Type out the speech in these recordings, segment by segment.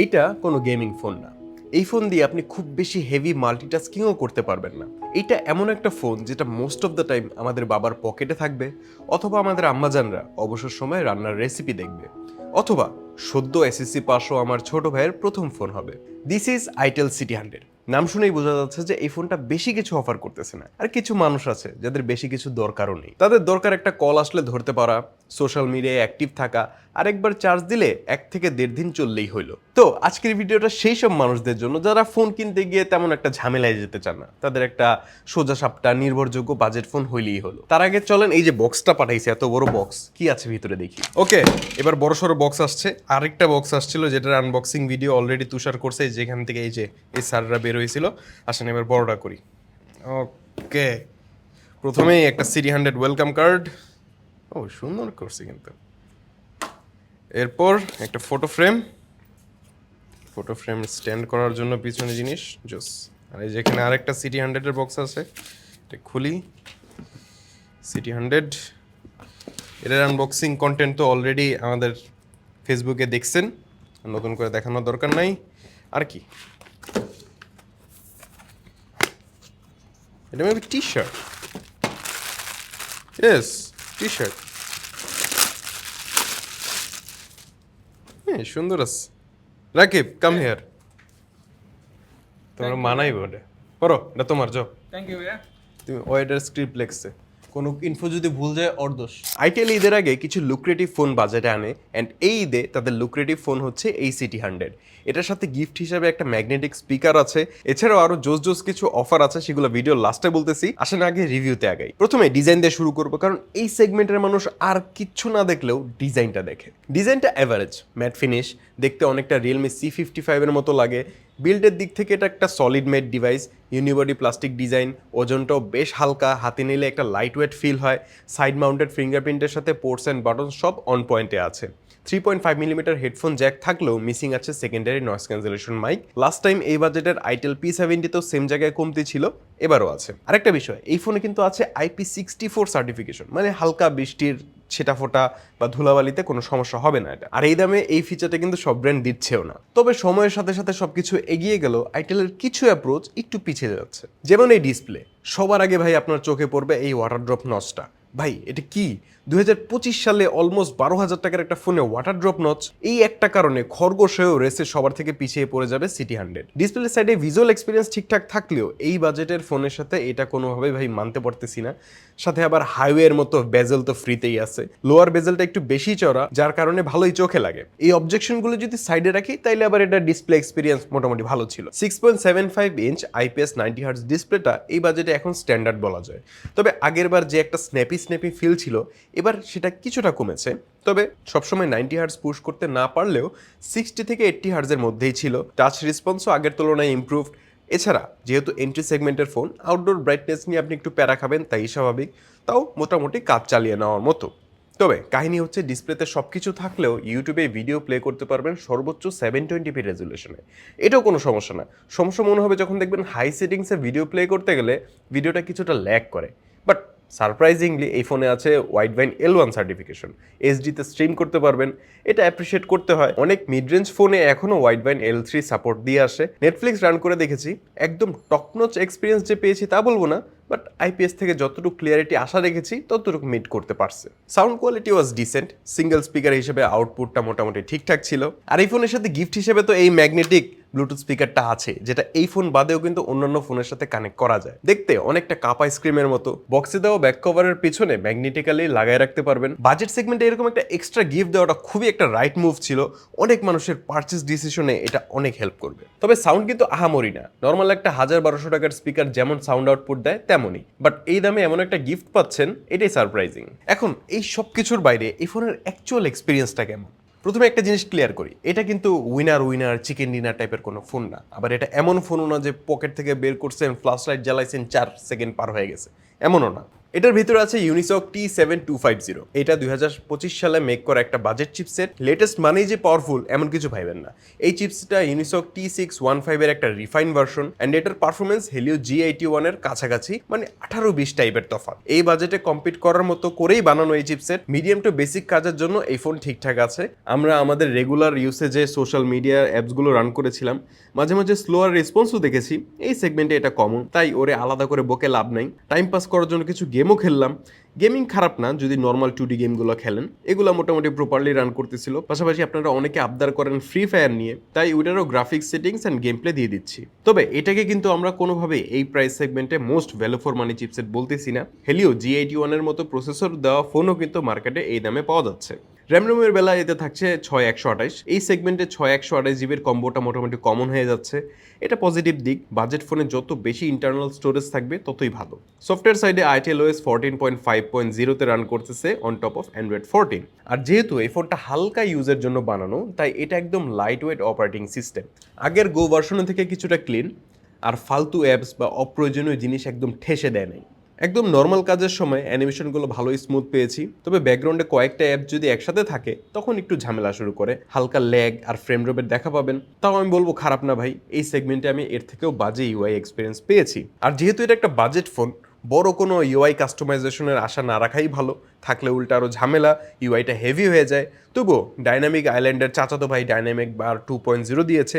এইটা কোনো gaming phone না। এই ফোন দিয়ে আপনি খুব বেশি হেভি মাল্টিটাস্কিংও করতে পারবেন না। এটা এমন একটা ফোন যেটা মোস্ট অফ দ্য টাইম আমাদের বাবার পকেটে থাকবে অথবা আমাদের আম্মাজানরা অবসর সময় রান্নার রেসিপি দেখবে। অথবা সদ্য এসএসসি পাশও আমার ছোট ভাইয়ের প্রথম ফোন হবে। This is itel city hundred নাম শুনেই বোঝা যাচ্ছে যে এই ফোনটা বেশি কিছু অফার করতেছে না। আর কিছু মানুষ আছে যাদের বেশি কিছু দরকারও নেই। তাদের দরকার একটা কল আসলে ধরতে পারা সোশ্যাল মিডিয়ায় অ্যাক্টিভ থাকা আর একবার চার্জ দিলে এক থেকে দেড় দিন চললেই হইল। তো আজকের ভিডিওটা সেই সব মানুষদের জন্য যারা ফোন কিনতে গিয়ে তেমন একটা ঝামেলায় যেতে চান না। তাদের একটা সোজা সাপটা, নির্ভরযোগ্য বাজেট ফোন হইলেই হলো। তার আগে চলেন এই যে বক্সটা পাঠাইছে, এত বড় বক্স কি আছে ভিতরে দেখি। ওকে এবার বড় সড়ো বক্স আসছে। আরেকটা বক্স আসছিল যেটার আনবক্সিং ভিডিও অলরেডি তুষার করছে, যেখান থেকে এই যে এই সাররা বের হয়েছিল, আসেন এবার বড়টা করি। ওকে, প্রথমেই একটা সিটি হান্ড্রেড ওয়েলকাম কার্ড ও, সুন্দর করছি কিন্তু। এরপর একটা photo frame photo frame stand করার জন্য পিছনে জিনিস, জোস। আর এই যেখানে আরেকটা সিটি হান্ড্রেডের বক্স আছে, এটা খুলি। সিটি হান্ড্রেড এটার আনবক্সিং কন্টেন্ট তো অলরেডি আমাদের ফেসবুকে দেখছেন, নতুন করে দেখানোর দরকার নাই। আর কি? এটা maybe T shirt yes T shirt হ্যাঁ সুন্দর আছে। রাকিব কাম হিয়ার তোমার মানাই বলে পড়ো এটা তোমার যাও। থ্যাংক ইউ তুমি ওয়েডার স্ক্রিপ্ট লেখছে। কোনো ইনফো যদি ভুল যায় ওর দোষ? আইটেল ঈদের আগে কিছু লুক্রেটিভ ফোন বাজেটে আনে অ্যান্ড এই ঈদে তাদের লুক্রেটিভ ফোন হচ্ছে এই সিটি হান্ড্রেড এটার সাথে গিফট হিসাবে একটা ম্যাগনেটিক স্পিকার আছে, এছাড়াও আরও জোস জোস কিছু অফার আছে, সেগুলো ভিডিও লাস্টে বলতেছি। আসেন আগে রিভিউতে আগাই। প্রথমে ডিজাইন দিয়ে শুরু করব, কারণ এই সেগমেন্টের মানুষ আর কিচ্ছু না দেখলেও ডিজাইনটা দেখে। ডিজাইনটা অ্যাভারেজ ম্যাট ফিনিশ দেখতে অনেকটা রিয়েলমি সি ফিফটি ফাইভের মতো লাগে বিল্ডের দিক থেকে এটা একটা solid made device unibody plastic design ওজনটাও বেশ হালকা, হাতে নিলে একটা লাইট ওয়েট ফিল হয় সাইড মাউন্টেড ফিঙ্গারপ্রিন্টের সাথে পোর্টস অ্যান্ড বাটন সব অন পয়েন্টে আছে। Three point five millimeter headphone jack থাকলেও মিসিং আছে secondary noise cancellation mic last time এই বাজেটের আইটেল পি সেভেন্টিতেও সেম জায়গায় কমতি ছিল, এবারও আছে। আরেকটা বিষয়, এই ফোনে কিন্তু আছে আইপি সিক্সটি ফোর সার্টিফিকেশন মানে হালকা বৃষ্টির ছেটা ফোটা বা ধুলাবালিতে কোনো সমস্যা হবে না এটা। আর এই দামে এই ফিচারটা কিন্তু সব ব্র্যান্ড দিচ্ছেও না। তবে সময়ের সাথে সাথে সব কিছু এগিয়ে গেল আইটেলের কিছু অ্যাপ্রোচ একটু পিছিয়ে যাচ্ছে। যেমন এই ডিসপ্লে সবার আগে ভাই আপনার চোখে পড়বে এই ওয়াটার ড্রপ নচটা ভাই, এটা কি? দুই হাজার পঁচিশ সালে অলমোস্ট বারো হাজার টাকার একটা ফোনে ওয়াটার ড্রপ নচ এই একটা কারণে খরগোশ হয়েও রেসে সবার থেকে পিছিয়ে পড়ে যাবে সিটি হান্ড্রেড ডিসপ্লে সাইডে ভিজুয়াল এক্সপিরিয়েন্স ঠিকঠাক থাকলেও এই বাজেটের ফোনের সাথে এটা কোনোভাবেই ভাই মানতে পারতেছি না। সাথে আবার হাইওয়ের মতো বেজেল তো ফ্রিতেই আছে। লোয়ার বেজেলটা একটু বেশি চড়া যার কারণে ভালোই চোখে লাগে। এই অবজেকশনগুলো যদি সাইডে রাখি, তাইলে আবার এটা ডিসপ্লে এক্সপিরিয়েন্স মোটামুটি ভালো ছিল। Six point seven five inch IPS ninety hertz ডিসপ্লেটা এই বাজেটে এখন স্ট্যান্ডার্ড বলা যায়। তবে আগের বার যে একটা স্ন্যাপি স্ন্যাপি ফিল ছিল এবার সেটা কিছুটা কমেছে, তবে সবসময় নাইনটি হার্স পুশ করতে না পারলেও সিক্সটি থেকে এইট্টি হার্টসের মধ্যেই ছিল। টাচ রেসপন্সও আগের তুলনায় ইমপ্রুভড এছাড়া যেহেতু এন্ট্রি সেগমেন্টের ফোন আউটডোর ব্রাইটনেস নিয়ে আপনি একটু প্যারা খাবেন, তাই স্বাভাবিক। তাও মোটামুটি কাজ চালিয়ে নেওয়ার মতো। তবে কাহিনী হচ্ছে, ডিসপ্লেতে সব কিছু থাকলেও ইউটিউবে ভিডিও প্লে করতে পারবেন সর্বোচ্চ সেভেন টোয়েন্টি পি রেজুলেশনে এটাও কোনো সমস্যা না। সমস্যা মনে হবে যখন দেখবেন হাই সেটিংসে ভিডিও প্লে করতে গেলে ভিডিওটা কিছুটা ল্যাগ করে। বাট সারপ্রাইজিংলি এই ফোনে আছে Widevine L one certification. এইচডিতে স্ট্রিম করতে পারবেন। এটা অ্যাপ্রিসিয়েট করতে হয়। অনেক মিড রেঞ্জ ফোনে এখনও Widevine L three support দিয়ে আসে। নেটফ্লিক্স রান করে দেখেছি। একদম টকনচ এক্সপিরিয়েন্স যে পেয়েছি তা বলব না বাট আইপিএস থেকে যতটুকু ক্লিয়ারিটি আশা রেখেছি, ততটুকু মিট করতে পারছে। Sound quality was decent single speaker হিসেবে আউটপুটটা মোটামুটি ঠিকঠাক ছিল। আর এই ফোনের সাথে গিফট হিসেবে তো এই ম্যাগনেটিক ব্লুটুথ স্পিকারটা আছে, যেটা এই ফোন বাদেও কিন্তু অন্যান্য ফোনের সাথে কানেক্ট করা যায়। দেখতে অনেকটা কাপ আইসক্রিমের মতো। বক্সে দেওয়া ব্যাক কভারের পিছনে ম্যাগনেটিক্যালি লাগাই রাখতে পারবেন। বাজেট সেগমেন্টে এরকম একটা এক্সট্রা গিফট দেওয়াটা খুবই একটা রাইট মুভ ছিল। অনেক মানুষের পারচেস ডিসিশনে এটা অনেক হেল্প করবে। তবে সাউন্ড কিন্তু আহামরি না। নর্মাল একটা হাজার বারোশো টাকার স্পিকার যেমন সাউন্ড আউটপুট দেয়, তেমনই। বাট এই দামে এমন একটা গিফট পাচ্ছেন, এটাই সারপ্রাইজিং এখন এই সব কিছুর বাইরে এই ফোনের অ্যাকচুয়াল এক্সপিরিয়েন্সটা কেমন? প্রথমে একটা জিনিস ক্লিয়ার করি, এটা কিন্তু উইনার উইনার চিকেন ডিনার টাইপের কোনো ফোন না। আবার এটা এমন ফোনও না যে পকেট থেকে বের করছেন ফ্লাশ লাইট জ্বালাইছেন, চার সেকেন্ড পার হয়ে গেছে। এমনও না। এটার ভিতরে আছে Unisoc T seven two five zero এটা দু হাজার পঁচিশ সালে মেক করা একটা বাজেট চিপসেট লেটেস্ট মানেই যে পাওয়ারফুল এমন কিছু ভাইবেন না। এই চিপসটা ইউনিসক টি সিক্স ওয়ান ফাইভের একটা রিফাইন ভার্সন অ্যান্ড এটার পারফরমেন্স হেলিও জি এইটি ওয়ানের কাছাকাছি মানে আঠারো বিশ টাইপের তফাৎ। এই বাজেটে কম্পিট করার মতো করেই বানানো এই চিপসেট মিডিয়াম টু বেসিক কাজের জন্য এই ফোন ঠিকঠাক আছে। আমরা আমাদের রেগুলার ইউসেজে সোশ্যাল মিডিয়া অ্যাপসগুলো রান করেছিলাম। মাঝে মাঝে স্লোয়ার রেসপন্সও দেখেছি। এই সেগমেন্টে এটা কমন তাই ওরে আলাদা করে বকে লাভ নাই। টাইম পাস করার জন্য কিছু গেমও খেললাম। গেমিং খারাপ না, যদি নর্মাল টু ডি গেমগুলো খেলেন। এগুলো মোটামুটি প্রপারলি রান করতেছিল। পাশাপাশি আপনারা অনেকে আবদার করেন ফ্রি ফায়ার নিয়ে। তাই ওইটারও graphics settings and game play দিয়ে দিচ্ছি। তবে এটাকে কিন্তু আমরা কোনোভাবে এই প্রাইস সেগমেন্টে most value for money chipset বলতেছি না। হেলিও জি এইটি ওয়ানের মতো প্রসেসর দেওয়া ফোনও কিন্তু মার্কেটে এই দামে পাওয়া যাচ্ছে। র্যাম রোমের বেলা এতে থাকছে ছয় একশো আঠাইশ এই সেগমেন্টে ছয় একশো আঠাইশ জিবির কম্বোটা মোটামুটি কমন হয়ে যাচ্ছে। এটা পজিটিভ দিক। বাজেট ফোনে যত বেশি ইন্টারনাল স্টোরেজ থাকবে, ততই ভালো। সফটওয়্যার সাইডে Itel OS fourteen point five point জিরোতে রান করতেছে on top of Android fourteen আর যেহেতু এই ফোনটা হালকা ইউজের জন্য বানানো, তাই এটা একদম লাইট ওয়েট অপারেটিং সিস্টেম আগের গো ভার্সনের থেকে কিছুটা ক্লিন আর ফালতু অ্যাপস বা অপ্রয়োজনীয় জিনিস একদম ঠেসে দেয় নাই। একদম নর্মাল কাজের সময় অ্যানিমেশনগুলো ভালোই স্মুথ পেয়েছি। তবে ব্যাকগ্রাউন্ডে কয়েকটা অ্যাপ যদি একসাথে থাকে, তখন একটু ঝামেলা শুরু করে। হালকা ল্যাগ আর ফ্রেম ড্রপের দেখা পাবেন। তাও আমি বলব খারাপ না ভাই, এই সেগমেন্টে আমি এর থেকেও বাজে ইউআই এক্সপিরিয়েন্স পেয়েছি। আর যেহেতু এটা একটা বাজেট ফোন বড় কোনো ইউআই কাস্টমাইজেশনের আশা না রাখাই ভালো। থাকলে উল্টা আরও ঝামেলা ইউআইটা হেভি হয়ে যায়। তবুও ডাইনামিক আইল্যান্ডের চাচাতো ভাই dynamic bar two point zero দিয়েছে।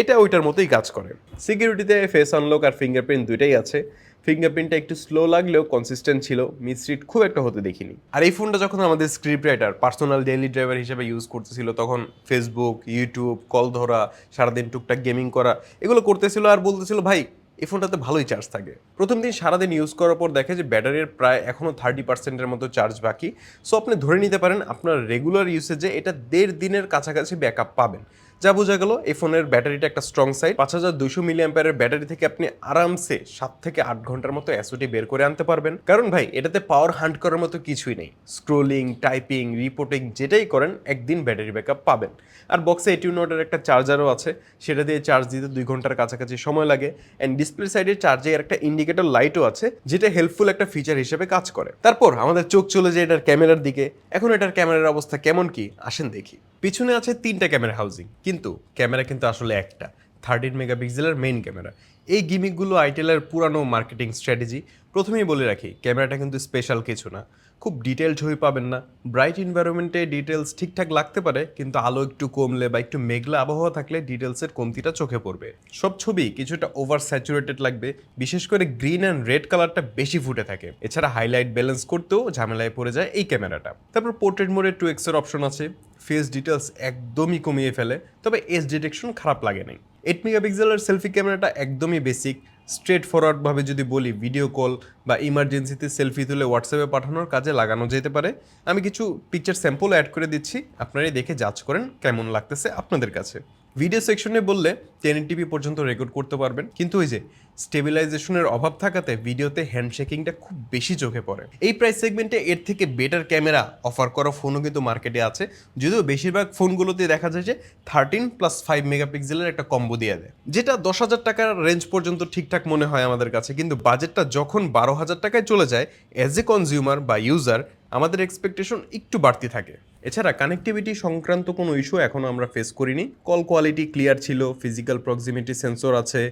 এটা ওইটার মতোই কাজ করে। সিকিউরিটিতে ফেস আনলক আর ফিঙ্গারপ্রিন্ট দুইটাই আছে। ফিঙ্গারপ্রিন্টটা একটু স্লো লাগলেও কনসিস্টেন্ট ছিল। মিসরিড খুব একটা হতে দেখিনি। আর এই ফোনটা যখন আমাদের script writer personal daily driver হিসেবে ইউজ করতেছিল, তখন ফেসবুক ইউটিউব কল ধরা, সারাদিন টুকটাক গেমিং করা, এগুলো করতেছিল আর বলতেছিল, ভাই, এই ফোনটাতে ভালোই চার্জ থাকে। প্রথম দিন সারাদিন ইউজ করার পর দেখে যে ব্যাটারির প্রায় এখনও থার্টি পার্সেন্টের মতো চার্জ বাকি। সো আপনি ধরে নিতে পারেন, আপনার রেগুলার ইউসেজে এটা দেড় দিনের কাছাকাছি ব্যাকআপ পাবেন। যা বোঝা গেল, এই ফোনের ব্যাটারিটা একটা স্ট্রং সাইড পাঁচ হাজার দুশো মিলি অ্যাম্পায়ারের ব্যাটারি থেকে আপনি আরামসে সাত থেকে আট ঘণ্টার মতো অ্যাসোটি বের করে আনতে পারবেন। কারণ ভাই, এটাতে পাওয়ার হান্ট করার মতো কিছুই নেই। স্ক্রোলিং টাইপিং রিপোর্টিং যেটাই করেন, একদিন ব্যাটারি ব্যাকআপ পাবেন। আর বক্সে এটি নোটের একটা চার্জারও আছে। সেটা দিয়ে চার্জ দিতে দুই ঘণ্টার কাছাকাছি সময় লাগে। অ্যান্ড ডিসপ্লে সাইডে চার্জে একটা ইন্ডিকেটর লাইটও আছে, যেটা হেল্পফুল একটা ফিচার হিসেবে কাজ করে। তারপর আমাদের চোখ চলে যায় এটার ক্যামেরার দিকে। এখন এটার ক্যামেরার অবস্থা কেমন কি? আসেন দেখি। পিছনে আছে তিনটা ক্যামেরা হাউজিং কিন্তু ক্যামেরা কিন্তু আসলে একটা থার্টিন মেগাপিক্সেলের মেইন ক্যামেরা। এই গিমিকগুলো আইটেলের পুরানো মার্কেটিং স্ট্র্যাটেজি প্রথমেই বলে রাখি, ক্যামেরাটা কিন্তু স্পেশাল কিছু না। খুব ডিটেল ছবি পাবেন না। ব্রাইট এনভায়রনমেন্টে ডিটেলস ঠিকঠাক লাগতে পারে, কিন্তু আলো একটু কমলে বা একটু মেঘলা আবহাওয়া থাকলে ডিটেলসের কমতিটা চোখে পড়বে। সব ছবি কিছুটা ওভার স্যাচুরেটেড লাগবে, বিশেষ করে গ্রিন অ্যান্ড রেড কালারটা বেশি ফুটে থাকে। এছাড়া হাইলাইট ব্যালেন্স করতেও ঝামেলায় পড়ে যায় এই ক্যামেরাটা তারপর পোর্ট্রেট মোডে টু এক্সের অপশন আছে। ফেস ডিটেলস একদমই কমিয়ে ফেলে, তবে এস ডিটেকশন খারাপ লাগে নাই। এইট মেগাপিক্সেলের সেলফি ক্যামেরাটা একদমই বেসিক স্ট্রেট ফরওয়ার্ডভাবে যদি বলি ভিডিও কল বা ইমার্জেন্সিতে সেলফি তুলে হোয়াটসঅ্যাপে পাঠানোর কাজে লাগানো যেতে পারে। আমি কিছু পিকচার স্যাম্পল অ্যাড করে দিচ্ছি, আপনারাই দেখে যাচ করেন কেমন লাগতেছে আপনাদের কাছে। ভিডিও সেকশনে বললে টেন টিভি পর্যন্ত রেকর্ড করতে পারবেন। কিন্তু ওই যে স্টেবিলাইজেশনের অভাব থাকাতে ভিডিওতে হ্যান্ডশেকিংটা খুব বেশি চোখে পড়ে। এই প্রাইস সেগমেন্টে এর থেকে বেটার ক্যামেরা অফার করা ফোনও কিন্তু মার্কেটে আছে। যদিও বেশিরভাগ ফোনগুলোতে দেখা যায় যে থার্টিন প্লাস ফাইভ মেগাপিক্সেলের একটা কম্বো দিয়ে দেয়। যেটা দশ হাজার টাকার রেঞ্জ পর্যন্ত ঠিকঠাক মনে হয় আমাদের কাছে। কিন্তু বাজেটটা যখন বারো হাজার টাকায় চলে যায় অ্যাজ এ কনজিউমার বা ইউজার আমাদের এক্সপেকটেশন একটু বাড়তি থাকে। এছাড়া কানেক্টিভিটি সংক্রান্ত কোনো ইস্যু এখনও আমরা ফেস করিনি। কল কোয়ালিটি ক্লিয়ার ছিল ফিজিক্যাল প্রক্সিমিটি সেন্সর আছে,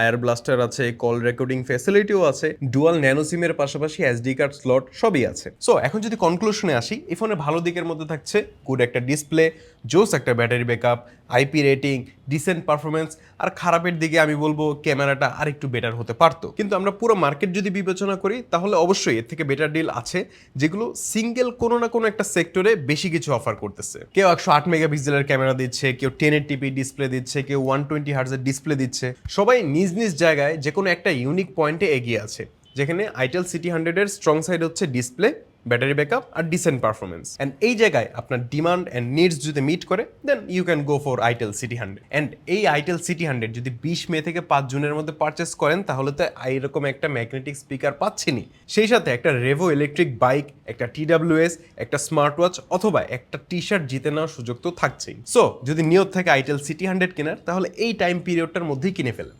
আয়ার ব্লাস্টার আছে কল রেকর্ডিং ফ্যাসিলিটিও আছে ডুয়াল ন্যানো সিমের পাশাপাশি এসডি কার্ড স্লট সবই আছে। সো এখন যদি কনক্লুশনে আসি, এই ফোনের ভালো দিকের মধ্যে থাকছে গুড একটা ডিসপ্লে জোস একটা battery backup IP rating decent performance আর খারাপের দিকে আমি বলব ক্যামেরাটা আর একটু বেটার হতে পারতো। কিন্তু আমরা পুরো মার্কেট যদি বিবেচনা করি, তাহলে অবশ্যই এর থেকে বেটার ডিল আছে, যেগুলো সিঙ্গেল কোনো না কোনো একটা সেক্টরে বেশি কিছু অফার করতেছে। কেউ একশো আট মেগাপিক্সেলের ক্যামেরা দিচ্ছে, কেউ টেন এর টিপি ডিসপ্লে দিচ্ছে, কেউ ওয়ান টোয়েন্টি হার্জের ডিসপ্লে দিচ্ছে। সবাই নিজ নিজ জায়গায় যে কোনো একটা ইউনিক পয়েন্টে এগিয়ে আছে। যেখানে আইটেল সিটি হান্ড্রেডের স্ট্রং সাইড হচ্ছে ডিসপ্লে ব্যাটারি ব্যাকআপ আর ডিসেন্ট পারফরমেন্স অ্যান্ড এই জায়গায় আপনার ডিমান্ড অ্যান্ড নিডস যদি মিট করে দেন you can go for itel City hundred and এই আইটেল সিটি হান্ড্রেড যদি বিশ মে থেকে পাঁচ জুনের মধ্যে পারচেস করেন, তাহলে তো এইরকম একটা ম্যাগনেটিক স্পিকার পাচ্ছেনই। সেই সাথে একটা রেভো ইলেকট্রিক বাইক একটা টিডাব্লিউএস একটা স্মার্ট ওয়াচ অথবা একটা টি শার্ট জিতে নেওয়ার সুযোগ তো থাকছেই। সো যদি নিয়ত থাকে আইটেল সিটি হান্ড্রেড কেনার, তাহলে এই টাইম পিরিয়ডটার মধ্যেই কিনে ফেলেন।